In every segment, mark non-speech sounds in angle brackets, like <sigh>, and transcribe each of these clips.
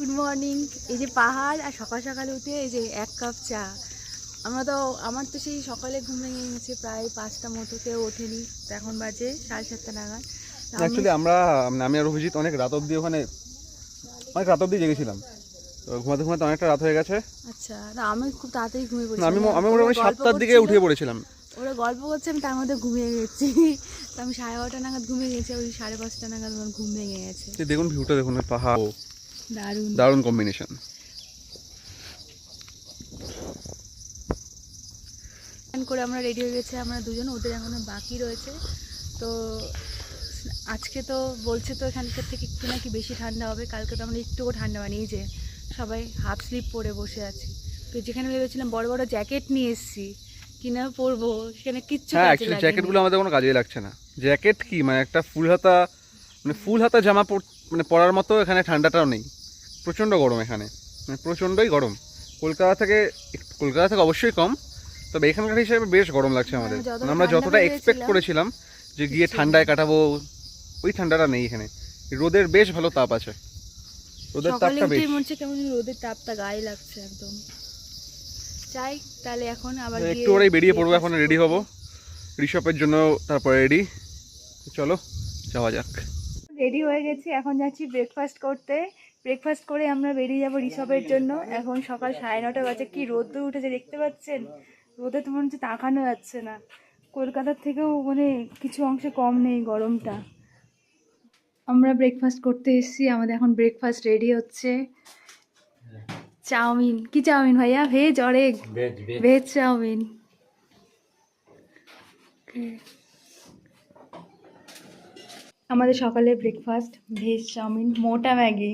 Good morning এই যে পাহাড় আর সকাল সকালে উঠে এই যে এক কাপ চা। আমরা তো আমার তো সেই সকালে ঘুম ভেঙে গেছে প্রায় পাঁচটা মতো কেউ ওঠেনি। এখন বাজে সাড়ে সাতটা নাগাদ। অ্যাকচুয়ালি আমরা মানে আমি আর অভিজিৎ অনেক রাত অবধি ওখানে অনেক রাত অবধি জেগেছিলাম। ঘুমাতে ঘুমাতে অনেকটা রাত হয়ে গেছে। আচ্ছা না আমি খুব তাড়াতাড়ি ঘুমিয়ে পড়েছি আমি আমি মোটামুটি সাতটার দিকে উঠে পড়েছিলাম। ওরা গল্প করছে আমি তার মধ্যে ঘুমিয়ে গেছি। তো আমি সাড়ে বারোটা নাগাদ ঘুমিয়ে গেছি ওই সাড়ে পাঁচটা নাগাদ আমার ঘুম ভেঙে গেছে। দেখুন ভিউটা দেখুন পাহাড়। দারুণ। দারুণ কম্বিনেশন করে আমরা রেডি হয়ে গেছি আমরা দুজন ওদের এখনও বাকি রয়েছে। তো আজকে তো বলছে তো এখানকার থেকে একটু নাকি বেশি ঠান্ডা হবে কালকে তো আমরা একটুও ঠান্ডা বানিয়ে যে সবাই হাফ স্লিপ পরে বসে আছি। তো যেখানে ভেবেছিলাম বড় বড় জ্যাকেট নিয়ে এসেছি কিনা পরবো সেখানে কিচ্ছু হ্যাঁ কাজে অ্যাকচুয়ালি জ্যাকেটগুলো আমাদের কোনো কাজেই লাগছে না। জ্যাকেট কি মানে একটা ফুল হাতা মানে ফুল হাতা জামা মানে পরার মতো এখানে ঠান্ডাটাও নেই। প্রচণ্ড গরম এখানে। মানে প্রচণ্ডই গরম। কলকাতা থেকে কলকাতা থেকে অবশ্যই কম তবে এখানকার হিসাবে বেশ গরম লাগছে আমাদের। মানে আমরা যতটা এক্সপেক্ট করেছিলাম যে গিয়ে ঠান্ডায় কাটাবো ওই ঠান্ডাটা নেই এখানে। রোদের বেশ ভালো তাপ আছে। রোদের তাপটা বেশ। মনে হচ্ছে কেমন রোদের তাপটা গায়ে লাগছে একদম। চাই তাহলে এখন আবার গিয়ে একটু ওরাই বেরিয়ে পড়ব এখন রেডি। হব। ঋষভের জন্য তারপরে রেডি চলো যাওয়া যাক। রেডি হয়ে গেছি এখন যাচ্ছি ব্রেকফাস্ট করতে। ব্রেকফাস্ট করে আমরা বেরিয়ে যাব ঋষভের জন্য। এখন সকাল সাড়ে নটা বাজে। কি রোদ্দুর উঠেছে দেখতে পাচ্ছেন? রোদে তো মনে হচ্ছে তাকানো যাচ্ছে না। কলকাতার থেকেও মানে কিছু অংশে কম নেই গরমটা। আমরা ব্রেকফাস্ট করতে এসেছি। আমাদের এখন ব্রেকফাস্ট রেডি হচ্ছে। চাউমিন। কি চাউমিন ভাইয়া? ভেজ অরেগ? Veg chowmein. আমাদের সকালের ব্রেকফাস্ট ভেজ চাউমিন মোটা ম্যাগি।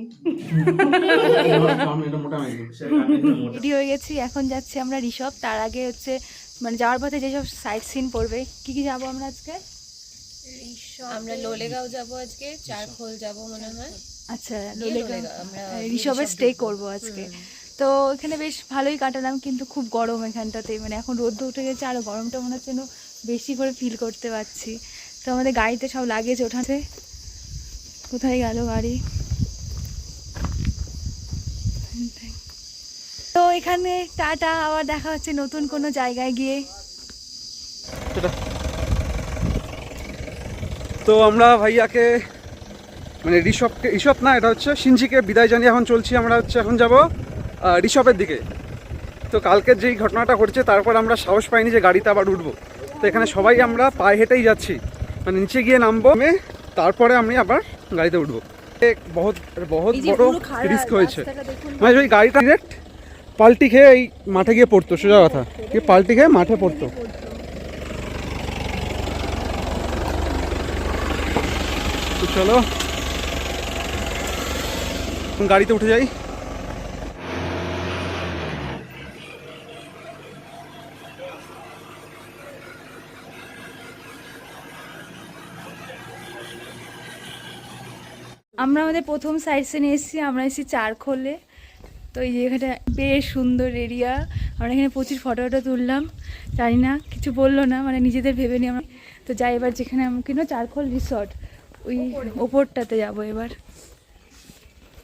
রেডি হয়ে গেছি এখন যাচ্ছি আমরা ঋষভ। তার আগে হচ্ছে মানে যাওয়ার পথে যেসব সাইট সিন পড়বে কি কি যাব আমরা আজকে? আমরা লোলেগাঁও যাব আজকে চারখোল যাব মনে হয়। আচ্ছা লোলেগাঁও। আমরা ঋষভে স্টে। করব। আজকে। তো এখানে বেশ ভালোই কাটালাম কিন্তু খুব গরম এখানটাতে। মানে এখন রোদ উঠে গেছে আরও গরমটা মনে হচ্ছে যেন বেশি করে ফিল করতে পারছি। তো আমাদের গাড়িতে সব লাগেজ ওঠাছে কোথায় গেল গাড়ি? তো এখানে টাটা, আবার দেখা হচ্ছে নতুন কোনো জায়গায় গিয়ে। তো আমরা ভাইয়াকে মানে ঋষভকে, ঋষভ না, এটা হচ্ছে সিনজিকে বিদায় জানিয়ে এখন চলছি, আমরা হচ্ছে এখন যাব ঋষভের দিকে। তো কালকের যেই ঘটনাটা ঘটছে, তারপর আমরা সাহস পাইনি যে গাড়িতে আবার উঠবো। তো এখানে সবাই আমরা পায়ে হেঁটেই যাচ্ছি। মানে নিচে গিয়ে নামবো নেমে তারপরে আমি আবার গাড়িতে উঠবো। বহুত বহুত বড় রিস্ক হয়েছে। মানে ওই গাড়িটা ডিরেক্ট পাল্টি খেয়ে এই মাঠে গিয়ে পড়তো সোজা কথা। কি পাল্টি খেয়ে মাঠে পড়তো। চলো। গাড়িতে উঠে যাই। আমরা আমাদের প্রথম সাইড সিনে এসেছি, আমরা এসেছি চারখোলে। তো এই জায়গাটা বেশ সুন্দর এরিয়া আমরা এখানে প্রচুর ফটো টটো তুললাম। জানি না, কিছু বলল না মানে নিজেদের ভেবে নিয়ে আমরা তো যাই, এবার যেখানে আমি কিনো চারখোল রিসর্ট ওই ওপরটাতে যাব এবার।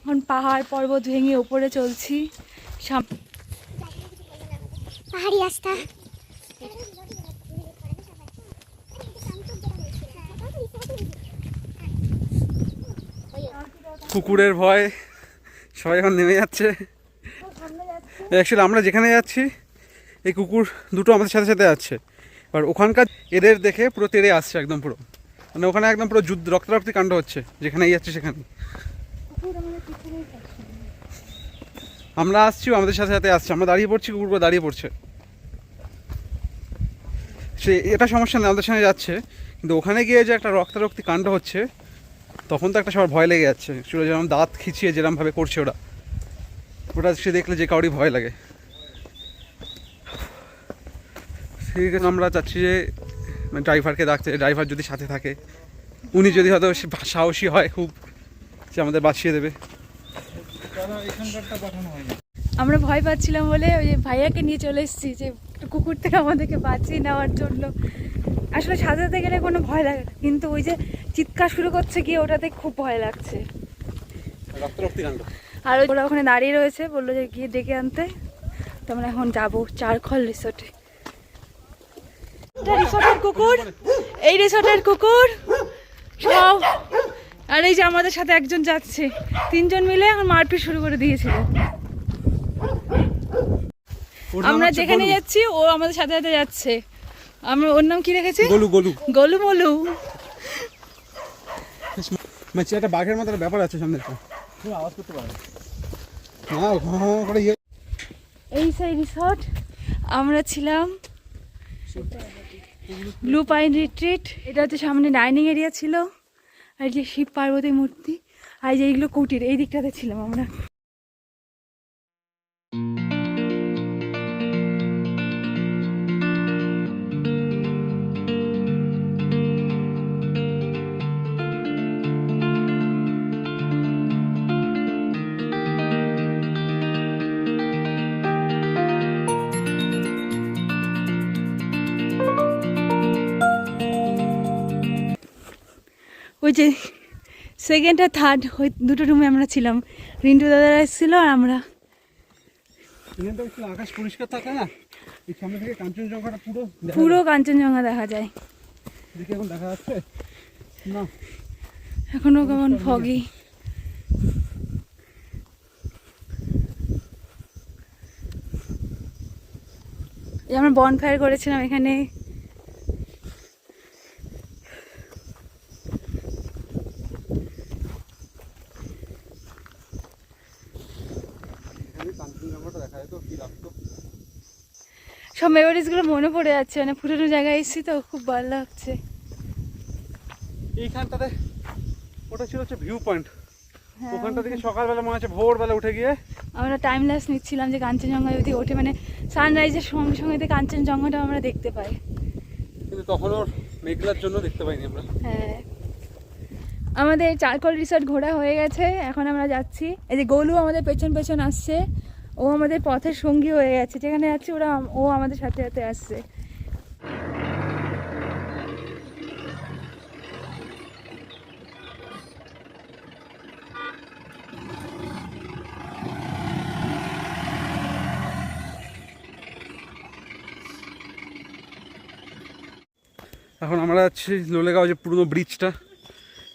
এখন পাহাড় পর্বত ভেঙে ওপরে চলছি। পাহাড়ি রাস্তা। কুকুরের ভয়। সবাই এখন নেমে যাচ্ছে। অ্যাকচুয়ালি আমরা যেখানে যাচ্ছি, এই কুকুর দুটো আমাদের সাথে সাথে যাচ্ছে। আর ওখানকার এদের দেখে পুরো তেড়ে আসছে একদম পুরো। মানে ওখানে একদম পুরো যুদ্ধ, রক্তারক্তি কাণ্ড হচ্ছে, যেখানেই যাচ্ছে সেখানে আমরা আসছি আমাদের সাথে সাথে আসছে। আমরা দাঁড়িয়ে পড়ছি কুকুরগুলো দাঁড়িয়ে পড়ছে। সে, এটা সমস্যা নেই, আমাদের সঙ্গে যাচ্ছে। কিন্তু ওখানে গিয়ে যে একটা রক্তারক্তি কাণ্ড হচ্ছে তখন তো একটা সবার ভয় লেগে যাচ্ছে। সেটা যেরকম দাঁত খিচিয়ে যেরকমভাবে করছে ওরা। ওটা সে দেখলে যে কাউরই ভয় লাগে। জন্য আমরা চাচ্ছি যে মানে ড্রাইভারকে ডাকতে, ড্রাইভার যদি সাথে থাকে। উনি যদি হয়তো সাহসী হয় খুব যে আমাদের বাঁচিয়ে দেবে। আমরা ভয় পাচ্ছিলাম বলে ওই ভাইয়াকে নিয়ে চলে এসেছি যে কুকুর থেকে আমাদেরকে বাঁচিয়ে নেওয়ার জন্য। আসলে সাজাতে গেলে কোনো ভয় লাগে কিন্তু ওই যে চিৎকার শুরু করছে গিয়ে ওটাতে খুব ভয় লাগছে। আর ওরা ওখানে দাঁড়িয়ে রয়েছে বলল যে গিয়ে ডেকে আনতে। তো আমরা এখন যাব চারখল রিসোর্টে। এটা রিসোর্টের কুকুর এই রিসোর্টের কুকুর। সব আর এই যে আমাদের সাথে একজন যাচ্ছে। তিনজন মিলে এখন মারপিট শুরু করে দিয়েছিল আমরা যেখানে যাচ্ছি ও আমাদের সাথে সাথে যাচ্ছে। আমরা ওর নাম কি রেখেছি? গোলু গোলু। গোলু মলু। মানে একটা বাঘের মতো একটা ব্যাপার আছে সামনে একটা। আওয়াজ করতে পারে করে ইয়ে। এই সেই রিসর্ট আমরা ছিলাম ব্লু পাইন রিট্রিট এটা হচ্ছে সামনে ডাইনিং এরিয়া ছিল। আর যে শিব পার্বতী মূর্তি। আর যে এইগুলো কুটির, এই দিকটাতে ছিলাম আমরা। ওই যে সেকেন্ড আর থার্ড ওই দুটো রুমে আমরা ছিলাম। রিন্টু দাদারা এসেছিল আর আমরা। আকাশ পরিষ্কার থাকে না? থেকে কাঞ্চনজঙ্ঘাটা পুরো পুরো কাঞ্চনজঙ্ঘা দেখা যায়। এখন দেখা যাচ্ছে? না। এখনও কেমন ফগি আমরা বনফায়ার করেছিলাম এখানে কাঞ্চনজঙ্ঘাটা দেখা যায় তো কি লাগতো সব মেমোরিজগুলো মনে পড়ে যাচ্ছে মানে পুরোনো জায়গায় এসেছি তো খুব ভালো লাগছে। এইখানটাতে ওটা ছিল হচ্ছে ভিউ পয়েন্ট হ্যাঁ, ওখানটা থেকে সকালবেলা মনে হচ্ছে ভোরবেলা উঠে গিয়ে আমরা টাইম ল্যাস নিচ্ছিলাম যে কাঞ্চনজঙ্ঘা যদি ওঠে মানে সানরাইজের সঙ্গে সঙ্গে কাঞ্চনজঙ্ঘাটা আমরা দেখতে পাই। কিন্তু তখন ওর মেঘলার জন্য দেখতে পাইনি আমরা। হ্যাঁ। আমাদের চারকল রিসর্ট ঘোরা হয়ে গেছে এখন আমরা যাচ্ছি। এই যে গোলু আমাদের পেছন পেছন আসছে ও আমাদের পথের সঙ্গী হয়ে গেছে, যেখানে যাচ্ছি ওরা ও আমাদের সাথে সাথে আসছে। এখন আমরা যাচ্ছি লোলেগাঁও যে পুরনো ব্রিজটা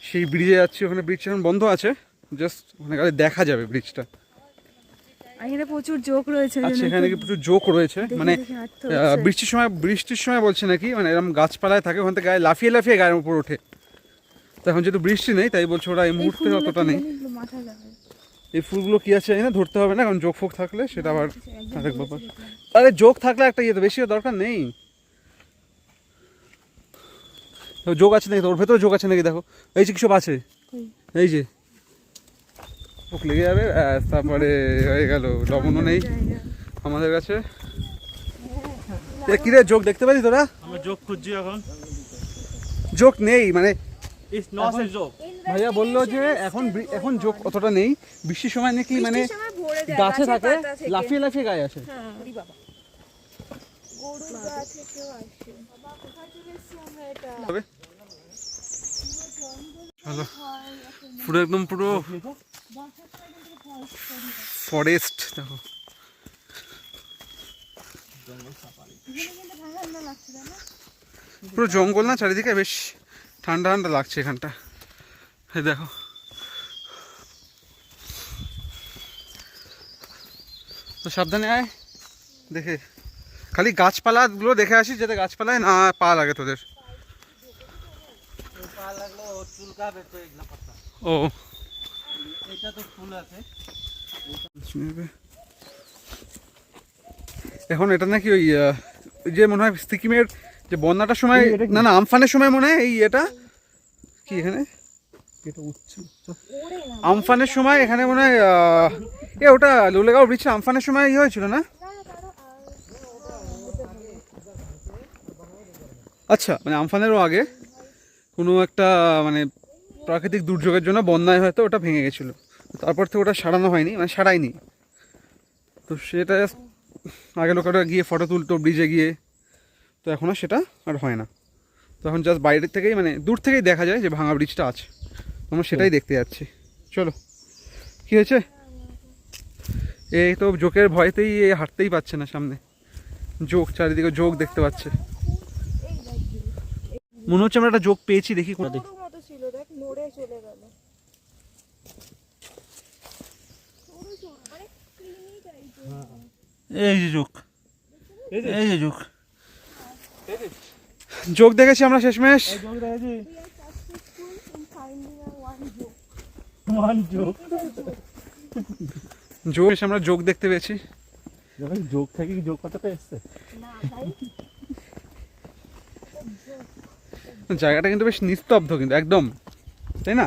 সেই ব্রিজে যাচ্ছি, ওখানে ব্রিজটা এখন বন্ধ আছে জাস্ট ওখানে গেলে দেখা যাবে ব্রিজটা এখানে প্রচুর জোক রয়েছে কি প্রচুর জোক রয়েছে। মানে আহ, হচ্ছে। বৃষ্টির সময় বৃষ্টির সময় বলছে নাকি মানে এরকম গাছপালায় থাকে ওখান থেকে গায়ে লাফিয়ে লাফিয়ে গায়ের উপর ওঠে। তো এখন যেহেতু বৃষ্টি নেই তাই বলছে ওরা এই মুহূর্তে অতটা নেই। এই ফুলগুলো কি আছে না ধরতে হবে না কারণ যোগ ফোক থাকলে সেটা আবার আরেক ব্যাপার। আরে যোগ থাকলে একটা ইয়ে তো বেশি দরকার নেই। যোগ আছে নাকি? ওর ভেতরে যোগ আছে নাকি? দেখো। এই যে কিসব আছে? এই যে পোক লেগে যাবে তারপরে হয়ে গেল লবণও নেই আমাদের কাছে। এ, কিরে যোগ দেখতে পাচ্ছি তোরা? আমরা যোগ খুঁজছি এখন। যোগ নেই মানে ভাইয়া বলল যে এখন এখন যোগ অতটা নেই। বৃষ্টির সময় নাকি মানে গাছে থাকে লাফিয়ে লাফিয়ে গায়ে আসে? চলো পুরো একদম পুরো ফরেস্ট দেখো। পুরো জঙ্গল না চারিদিকে? বেশ ঠান্ডা ঠান্ডা লাগছে এখানটা। দেখো। তো সাবধানে আয়। দেখে। খালি গাছপালাগুলো দেখে আসিস যাতে গাছপালায় না পা লাগে তোদের। ও। এটা তো ফুল আছে। এখন এটা নাকি ওই যে মনে হয় সিকিমের যে বন্যাটার সময় না না আমফানের সময় মনে হয় এই এটা। কি এখানে? এটা আমফানের সময় এখানে মনে হয় আহ, এ ওটা লোলেগাঁও ব্রিজে আমফানের সময় ইয়ে হয়েছিল না? আচ্ছা মানে আমফানেরও আগে কোনো একটা মানে প্রাকৃতিক দুর্যোগের জন্য বন্যায় হয়তো ওটা ভেঙে গেছিল। তারপর থেকে ওটা সারানো হয়নি মানে সারাইনি তো সেটা আগে লোকেরা গিয়ে ফটো তুলতো ব্রিজে গিয়ে। তো এখন আর সেটা আর হয় না। তো এখন জাস্ট বাইরের থেকেই মানে দূর থেকেই দেখা যায় যে ভাঙা ব্রিজটা আছে। আমরা সেটাই দেখতে যাচ্ছি। চলো কি হয়েছে? এই তো জোকের ভয়তেই এ হাঁটতেই পারছে না সামনে। জোক চারিদিকে জোক দেখতে পাচ্ছে। মনে হচ্ছে আমরা একটা জোক পেয়েছি দেখি কোন দেখি মতো ছিল দেখ নড়ে চলে গেল। এই যে জোক এই যে। জোক জোক দেখেছি আমরা শেষমেশ। জোক দেখেছি। এসে আমরা যোগ দেখতে পেয়েছি। যখন জোক থেকে জোক কথাটা এসছে? জায়গাটা কিন্তু বেশ নিস্তব্ধ কিন্তু একদম। তাই না?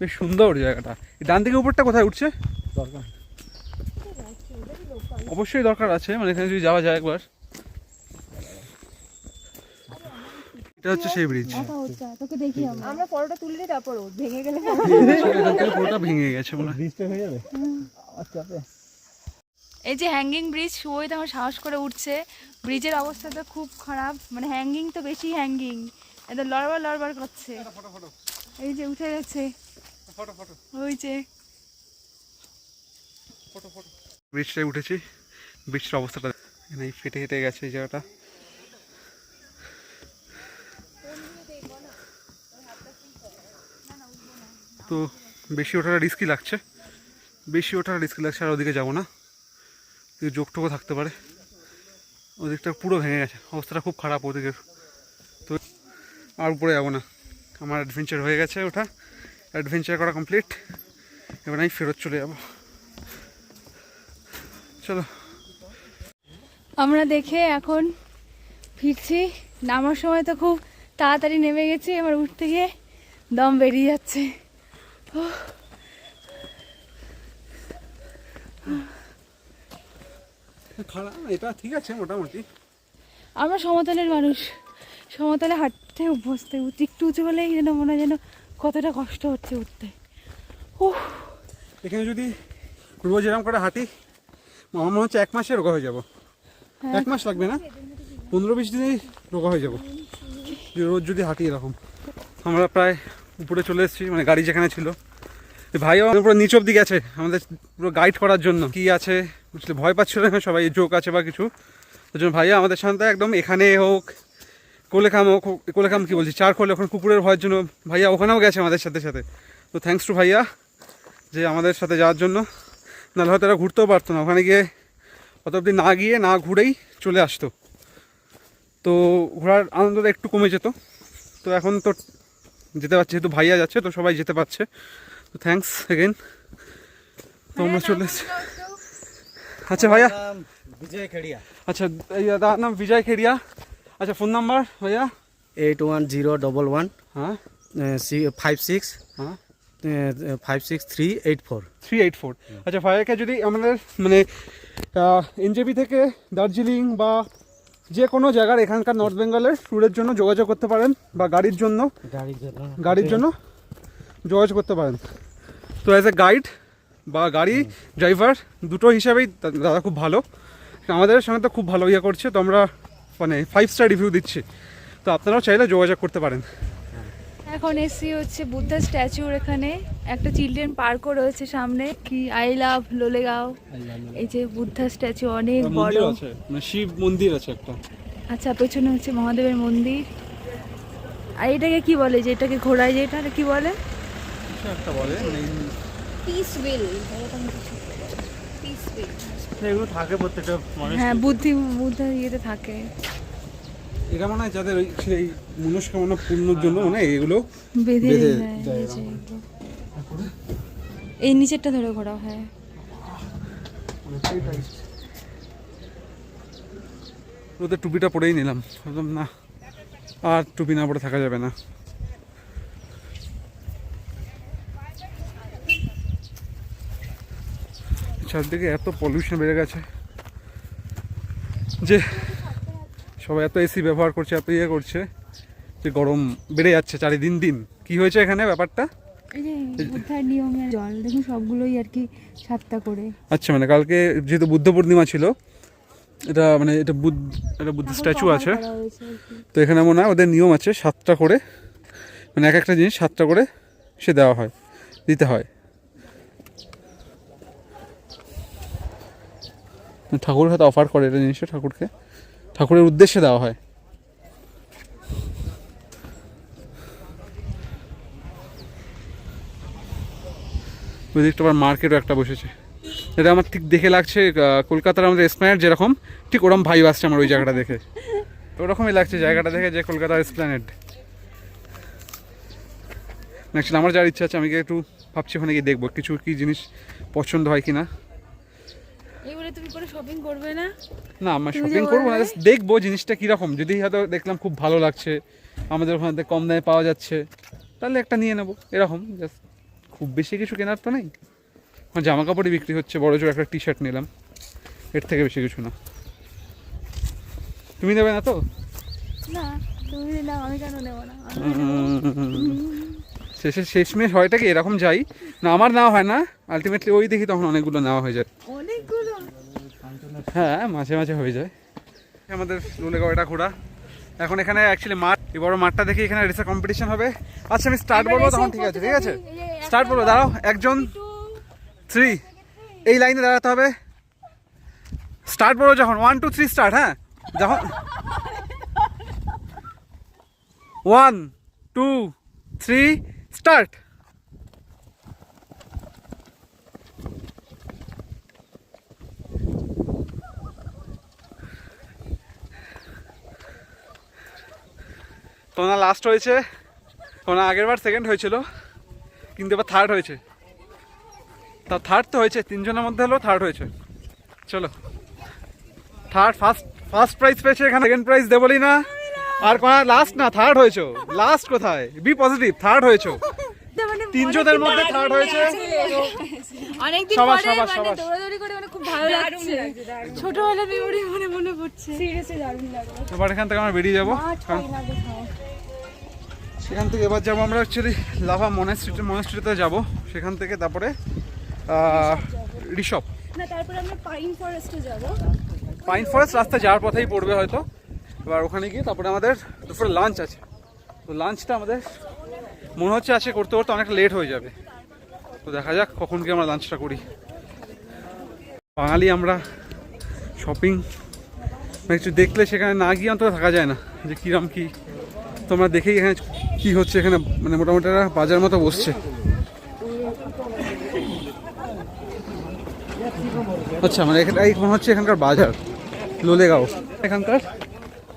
বেশ সুন্দর জায়গাটা। এই ডান দিকে উপরটা কোথায় উঠছে? দরকার। অবশ্যই দরকার আছে মানে এখানে যদি যাওয়া যায় একবার। এটা হচ্ছে সেই ব্রিজ তোকে দেখি আমরা। আমরা ফটোটা তুললে তারপর ভেঙে গেলে <laughs> এখান ভেঙে গেছে মনে ব্রিজটা হয়ে যাবে? আচ্ছা এই যে হ্যাঙ্গিং ব্রিজ শুয়োই তখন সাহস করে উঠছে। ব্রিজের অবস্থা তো খুব খারাপ মানে হ্যাঙ্গিং তো বেশি হ্যাঙ্গিং একদম লড়বার লড়বার করছে এই যে উঠে গেছে। ওই যে। ব্রিজটায় উঠেছি ব্রিজটার অবস্থাটা এখানে ফেটে ফেটে গেছে এই জায়গাটা। তো বেশি ওঠাটা রিস্কি লাগছে। বেশি ওঠাটা রিস্কি লাগছে আর ওদিকে যাব না। কিন্তু যোগটোকও থাকতে পারে। ওদিকটা পুরো ভেঙে গেছে। অবস্থাটা খুব খারাপ ওদিকের। তো আর উপরে যাব না। আমার অ্যাডভেঞ্চার হয়ে গেছে ওটা। অ্যাডভেঞ্চার করা কমপ্লিট এবার আমি ফেরত চলে যাব। চলো। আমরা দেখে এখন ফিরছি। নামার সময় তো খুব তাড়াতাড়ি নেমে গেছি এবার উঠতে গিয়ে দম বেরিয়ে যাচ্ছে। খারাপ এটা ঠিক আছে মোটামুটি। আমরা সমতলের মানুষ। সমতলে হাঁটতে অভ্যস্ত উঠতে একটু উঁচু হলেই যেন মনে হয় যেন কতটা কষ্ট হচ্ছে উঠতে। উহ এখানে যদি রোজ এরকম করে হাঁটি আমার মনে হচ্ছে এক মাসে রোগা হয়ে যাব। হ্যাঁ। এক মাস লাগবে না? পনেরো বিশ দিনেই রোগা হয়ে যাব। রোজ যদি হাঁটি এরকম। আমরা প্রায় উপরে চলে এসেছি মানে গাড়ি যেখানে ছিল। এই ভাইও আমাদের পুরো নিচ অব্দি গেছে। আমাদের পুরো গাইড করার জন্য। কি আছে? বুঝলে ভয় পাচ্ছিল না সবাই জোক আছে বা কিছু। ওই জন্য ভাইয়া আমাদের সাথে একদম এখানে হোক। কোলেখাম কোলেখাম কি বলছি? চার খোলে ওখানে কুকুরের ভয়ের জন্য ভাইয়া ওখানেও গেছে আমাদের সাথে সাথে। তো থ্যাঙ্কস টু ভাইয়া যে আমাদের সাথে যাওয়ার জন্য। নাহলে হয়তো এরা ঘুরতেও পারতো না। ওখানে গিয়ে অত অব্দি না গিয়ে না ঘুরেই চলে আসতো। তো ঘোরার আনন্দটা একটু কমে যেত। তো এখন তো যেতে পারছে যেহেতু ভাইয়া যাচ্ছে তো সবাই যেতে পারছে। তো থ্যাঙ্কস এগেন তো আমরা চলে এসেছি আচ্ছা ভাইয়া। বিজয় খেড়িয়া। আচ্ছা এই দাদার নাম বিজয় খেড়িয়া। আচ্ছা ফোন নাম্বার ভাইয়া? Eight one zero double one হ্যাঁ। ফাইভ সিক্স হ্যাঁ। Five six three eight four three eight four আচ্ছা ভাইয়াকে যদি আমাদের মানে এনজেপি থেকে দার্জিলিং বা যে কোনো জায়গার এখানকার নর্থ বেঙ্গলের ট্যুরের জন্য যোগাযোগ করতে পারেন বা গাড়ির জন্য। গাড়ির জন্য। গাড়ির জন্য যোগাযোগ করতে পারেন। তো অ্যাজ এ গাইড বা গাড়ি ড্রাইভার দুটো হিসাবেই দাদা খুব ভালো। আমাদের সঙ্গে তো খুব ভালো ইয়ে করছে তো আমরা মানে ফাইভ স্টার রিভিউ দিচ্ছি। তো আপনারাও চাইলে যোগাযোগ করতে পারেন। এখন এসি হচ্ছে বুদ্ধা স্ট্যাচুর এখানে। একটা চিলড্রেন পার্কও রয়েছে সামনে। কি আই লাভ লোলেগাঁও এই যে বুদ্ধা স্ট্যাচু অনেক বড়। আছে মানে শিব মন্দির আছে একটা। আচ্ছা পেছনে হচ্ছে মহাদেবের মন্দির। আর এটাকে কি বলে? যে এটাকে ঘোড়ায় যেটা কি বলে? কিছু একটা বলে মানে পিস উইল এরকম কিছু পিস উইল এগুলো থাকে প্রত্যেকটা মানুষ হ্যাঁ বুদ্ধি বুদ্ধা ইয়েতে থাকে। এটা মনে হয় যাদের ওই সেই মনস্কামনা পূর্ণর জন্য মানে এগুলো বেঁধে হ্যাঁ, দেয়। এই নিচেরটা ধরে ঘোরা হ্যাঁ। ওদের টুপিটা পরেই নিলাম। না আর টুপি না পরে থাকা যাবে না। চারদিকে এত পলিউশন বেড়ে গেছে যে সবাই এত এসি ব্যবহার করছে এত ইয়ে করছে যে গরম বেড়ে যাচ্ছে চারিদিন দিন কি হয়েছে এখানে ব্যাপারটা? জল দেখুন সবগুলোই আর কি সাতটা করে। আচ্ছা মানে কালকে যেহেতু বুদ্ধ পূর্ণিমা ছিল এটা মানে এটা বুদ্ধ এটা বুদ্ধ স্ট্যাচু আছে। করা হয়েছে আর কি। তো এখানে মনে হয় ওদের নিয়ম আছে সাতটা করে মানে এক একটা জিনিস সাতটা করে সে দেওয়া হয় দিতে হয়। ঠাকুর হয়তো অফার করে এটা জিনিসটা ঠাকুরকে। ঠাকুরের উদ্দেশ্যে দেওয়া হয়। ওই আবার মার্কেটও একটা বসেছে। এটা আমার ঠিক দেখে লাগছে কলকাতার আমাদের এসপ্ল্যানেড যেরকম, ঠিক ওরকম ভাই আসছে আমার ওই জায়গাটা দেখে। ওরকমই লাগছে জায়গাটা দেখে যে কলকাতার এসপ্ল্যানেড অ্যাকচুয়ালি আমার যার ইচ্ছা আছে, আমি একটু ভাবছি ওখানে গিয়ে দেখব, কিছু কি জিনিস পছন্দ হয় কি না তুমি করে শপিং করবে না? না আমরা শপিং করব না? দেখব জিনিসটা কীরকম। যদি হয়তো দেখলাম খুব ভালো লাগছে আমাদের ওখানে কম দামে পাওয়া যাচ্ছে তাহলে একটা নিয়ে নেব এরকম জাস্ট খুব বেশি কিছু কেনার তো নেই। জামা কাপড়ই বিক্রি হচ্ছে বড় জোর একটা টি শার্ট নিলাম এর থেকে বেশি কিছু না। তুমি নেবে না তো? না তুমি না আমি কেন নেব না? শেষে শেষমেশ হয়টা কি এরকম যাই। না আমার নেওয়া হয় না আলটিমেটলি ওই দেখি তখন অনেকগুলো নেওয়া হয়ে যায়। অনেকগুলো? হ্যাঁ মাঝে মাঝে হয়ে যায়। আমাদের লুলেগাঁও এটা ঘোরা এখন এখানে অ্যাকচুয়ালি মাঠ, এই বড় মাঠটা দেখে এখানে রেসের কম্পিটিশন হবে। আচ্ছা আমি স্টার্ট বলব, তখন ঠিক আছে ঠিক আছে? স্টার্ট বলব, দাঁড়াও, একজন থ্রি এই লাইনে দাঁড়াতে হবে। স্টার্ট বলব যখন ওয়ান টু থ্রি স্টার্ট হ্যাঁ? যখন ওয়ান টু থ্রি স্টার্ট তোনা লাস্ট হয়েছে। তোনা আগের বার সেকেন্ড হয়েছিল কিন্তু এবার থার্ড হয়েছে। তা থার্ড তো হয়েছে তিনজনের মধ্যে হলো থার্ড হয়েছে। চলো। থার্ড ফার্স্ট ফার্স্ট প্রাইজ পেয়েছে এখানে। সেকেন্ড প্রাইজ দেবলি না। আর কোনা লাস্ট না থার্ড হয়েছো। লাস্ট কোথায়? বি পজিটিভ থার্ড হয়েছো। তিনজনের মধ্যে থার্ড হয়েছে। সবার, পরে সবার, মানে সবার। ভালো লাগছে। ছোটবেলা মেমোরি মনে মনে পড়ছে। সিরিয়াসলি দারুণ লাগল। এবার এখান থেকে আমরা বেরিয়ে যাব। সেখান থেকে এবার যাব আমরা অ্যাকচুয়ালি লাভা মনেস্ট্রিতে মনেস্ট্রিতে যাব। সেখান থেকে তারপরে ঋষভ। না তারপরে আমরা পাইন ফরেস্টে যাব। পাইন ফরেস্ট রাস্তা যাওয়ার পথেই পড়বে হয়তো। এবার ওখানে গিয়ে তারপরে আমাদের দুপুরে লাঞ্চ আছে। তো লাঞ্চটা আমাদের মনে হচ্ছে আছে করতে করতে অনেক লেট হয়ে যাবে। তো দেখা যাক কখন গিয়ে আমরা লাঞ্চটা করি। বাঙালি আমরা শপিং কিছু দেখলে সেখানে না গিয়ে অন্তত থাকা যায় না, যে কিরম কি। তোমরা দেখেই এখানে কি হচ্ছে এখানে মানে মোটামুটি একটা বাজার মতো বসছে। আচ্ছা মানে এখানে মনে হচ্ছে এখানকার বাজার, লোলেগাঁও। এখানকার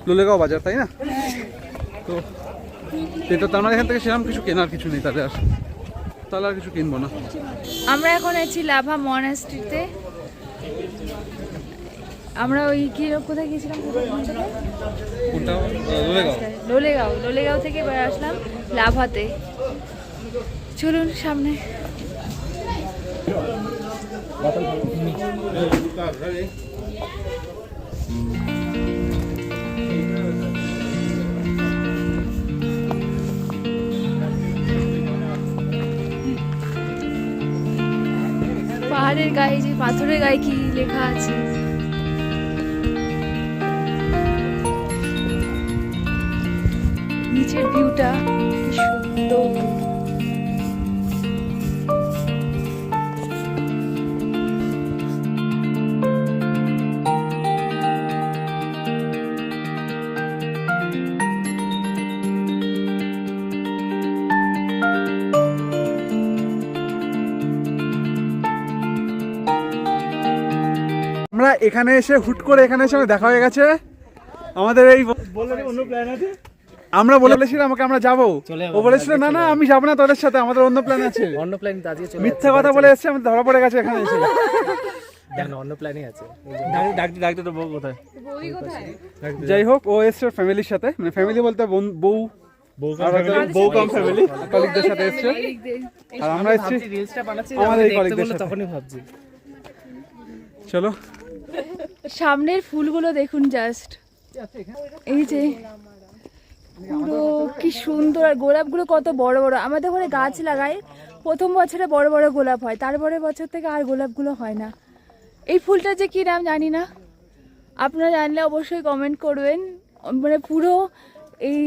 লোলেগাঁও বাজার, তাই না? তো, এটা তার মানে এখান থেকে সেরকম কিছু কেনার কিছু নেই, তাহলে আর তাহলে আর কিছু কিনবো না। আমরা এখন আছি লাভা মনাস্ট্রিতে। আমরা ওই কি কোথায় গিয়েছিলাম? লোলেগাঁও। লোলেগাঁও থেকে এবার আসলাম লাভাতে। চলুন সামনে। পাহাড়ের গায়ে যে পাথরের গায়ে কি লেখা আছে? নিচের ভিউটা কি সুন্দর। আমরা এখানে এসে হুট করে এখানে এসে দেখা হয়ে গেছে। আমাদের এই বললে অন্য প্ল্যান আছে? আমরা বলেছিলাম আমাকে আমরা যাব। ও বলেছিল না না আমি যাব না তোদের সাথে আমাদের অন্য প্ল্যান আছে। <laughs> অন্য প্ল্যান আজকে মিথ্যা কথা বলে এসছে আমি ধরা পড়ে গেছে এখানে এসে। <laughs> অন্য প্ল্যানই আছে। ডাকতে ডাকতে তো বউ কোথায়? যাই হোক ও এসছে ফ্যামিলির সাথে। মানে ফ্যামিলি বলতে বোন- বউ। বউ কম ফ্যামিলি কলিগদের সাথে এসছে। আর আমরা এসছি আমাদের কলিগদের সাথে। তখনই ভাবছি। চলো। সামনের ফুলগুলো দেখুন জাস্ট এই যে পুরো কি সুন্দর আর গোলাপগুলো কত বড় বড়। আমাদের ঘরে গাছ লাগাই প্রথম বছরে বড় বড় গোলাপ হয় তারপরে বছর থেকে আর গোলাপগুলো হয় না। এই ফুলটা যে কী নাম জানি না। আপনারা জানলে অবশ্যই কমেন্ট করবেন। মানে পুরো এই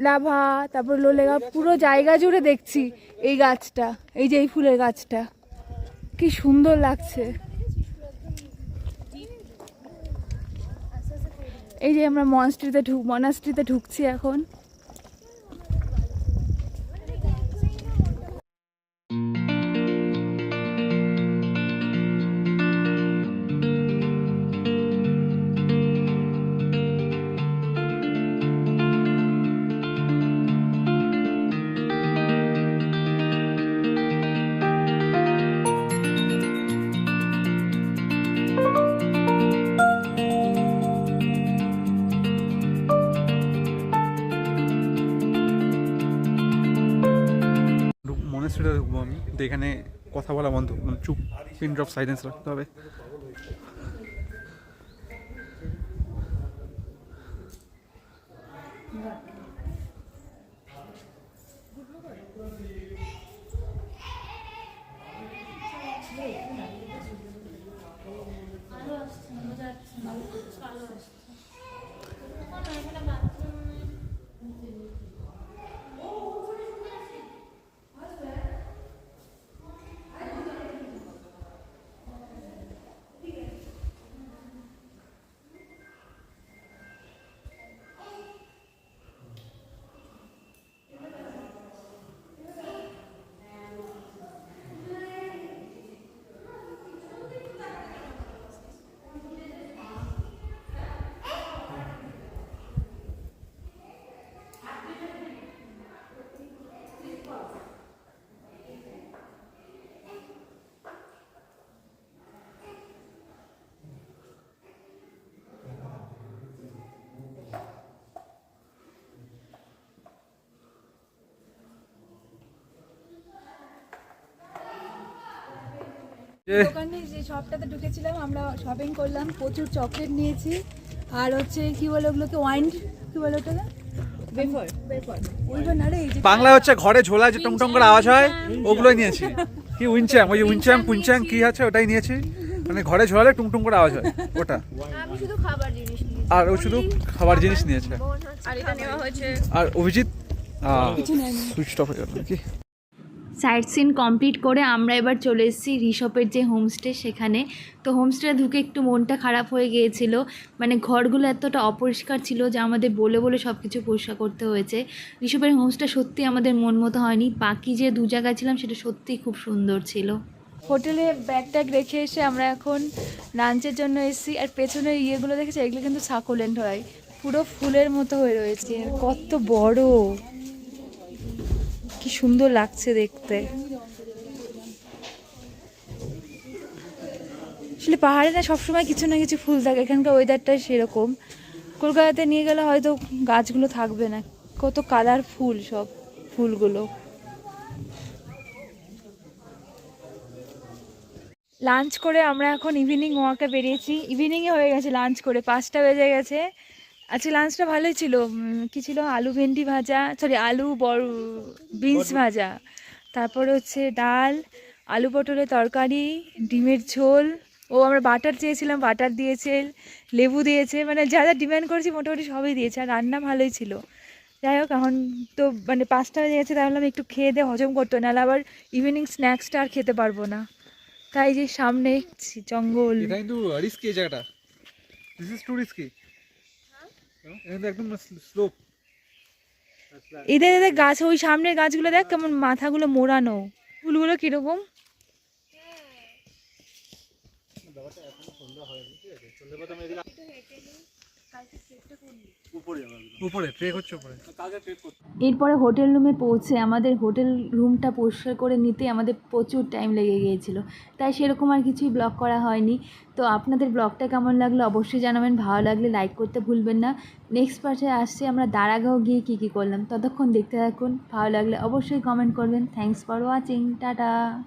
লাভা তারপর লোলেগা পুরো জায়গা জুড়ে দেখছি এই গাছটা এই যে এই ফুলের গাছটা। কি সুন্দর লাগছে। এই যে আমরা মনস্ট্রিতে ঢুক মনাস্ট্রিতে ঢুকছি এখন। মনেস্ট্রিটা ঢুকবো আমি। তো এখানে কথা বলা বন্ধ। মানে চুপ, পিন ড্রপ সাইলেন্স রাখতে হবে। যে দোকানে যে শপটাতে ঢুকেছিলাম আমরা শপিং করলাম প্রচুর চকলেট নিয়েছি। আর হচ্ছে কি বলে ওগুলোকে ওয়াইন কি বলে ওটাকে? বেফার বেফার ওইবার না রে এই যে বাংলা হচ্ছে ঘরে ঝোলা যে টং টং করে আওয়াজ হয় ওগুলোই নিয়েছি। কি উইনচ্যাম ওই যে উইনচ্যাম পুইনচ্যাং কি আছে ওটাই নিয়েছি। মানে ঘরে ঝোলালে টুং টুং করে আওয়াজ হয় ওটা। শুধু খাবার আর ও শুধু খাবার জিনিস নিয়েছে। আর এটা নেওয়া আর অভিজিৎ সুইচ অফ হয়ে গেল কি সাইট সিন কমপ্লিট করে আমরা এবার চলে এসেছি রিসপের যে হোমস্টে সেখানে। তো হোমস্টে ঢুকে একটু মনটা খারাপ হয়ে গিয়েছিল। মানে ঘরগুলো এতটা অপরিষ্কার ছিল যে আমাদের বলে বলে সব কিছু পরিষ্কার করতে হয়েছে। ঋষভের হোমস্টে সত্যি আমাদের মন মতো হয়নি। বাকি যে দু জায়গায় ছিলাম সেটা সত্যিই খুব সুন্দর ছিল। হোটেলে ব্যাগ ট্যাগ রেখে এসে আমরা এখন লাঞ্চের জন্য এসেছি। আর পেছনের ইয়েগুলো দেখেছি? এগুলো কিন্তু সাকুলেন্ট হয়। পুরো ফুলের মতো হয়ে রয়েছে। কত বড়! কি সুন্দর লাগছে দেখতে। আসলে পাহাড়ে না সবসময় কিছু না কিছু ফুল থাকে, এখানকার ওয়েদারটা সেরকম। কলকাতাতে নিয়ে গেলে হয়তো গাছগুলো থাকবে না। কত কালার ফুল সব, ফুলগুলো। লাঞ্চ করে আমরা এখন ইভিনিং ওয়াকে বেরিয়েছি। ইভিনিংয়ে হয়ে গেছে লাঞ্চ করে, পাঁচটা বেজে গেছে। আজকে লাঞ্চটা ভালোই ছিল। কি ছিল? আলু ভেন্ডি ভাজা সরি আলু বড় বিনস ভাজা। তারপরে হচ্ছে ডাল আলু পটলের তরকারি ডিমের ঝোল। ও আমরা বাটার চেয়েছিলাম বাটার দিয়েছে লেবু দিয়েছে মানে যা যা ডিমান্ড করেছি মোটামুটি সবই দিয়েছে আর রান্না ভালোই ছিল। যাই হোক এখন তো মানে পাঁচটা বেজে গেছে তাহলে আমি একটু খেয়ে দিয়ে হজম করতো নাহলে আবার ইভিনিং স্ন্যাক্সটা আর খেতে পারব না। তাই যে সামনে জঙ্গল। কিন্তু রিস্কি জায়গাটা। দিস ইজ টু রিস্কি একদম স্লোপ এদের এদের গাছ ওই সামনের গাছগুলো দেখ কেমন মাথাগুলো মোড়ানো। ফুলগুলো কীরকম? উপরে ট্রেক হচ্ছে উপরে এরপরে হোটেল রুমে পৌঁছে আমাদের হোটেল রুমটা পরিষ্কার করে নিতে আমাদের প্রচুর টাইম লেগে গিয়েছিল। তাই সেরকম আর কিছুই ব্লগ করা হয়নি। তো আপনাদের ব্লগটা কেমন লাগল অবশ্যই জানাবেন। ভালো লাগলে লাইক করতে ভুলবেন না। নেক্সট পার্টে আসছে আমরা দাঁড়াগাঁও গিয়ে কী কী করলাম। ততক্ষণ দেখতে থাকুন। ভালো লাগলে অবশ্যই কমেন্ট করবেন। Thanks for watching tata.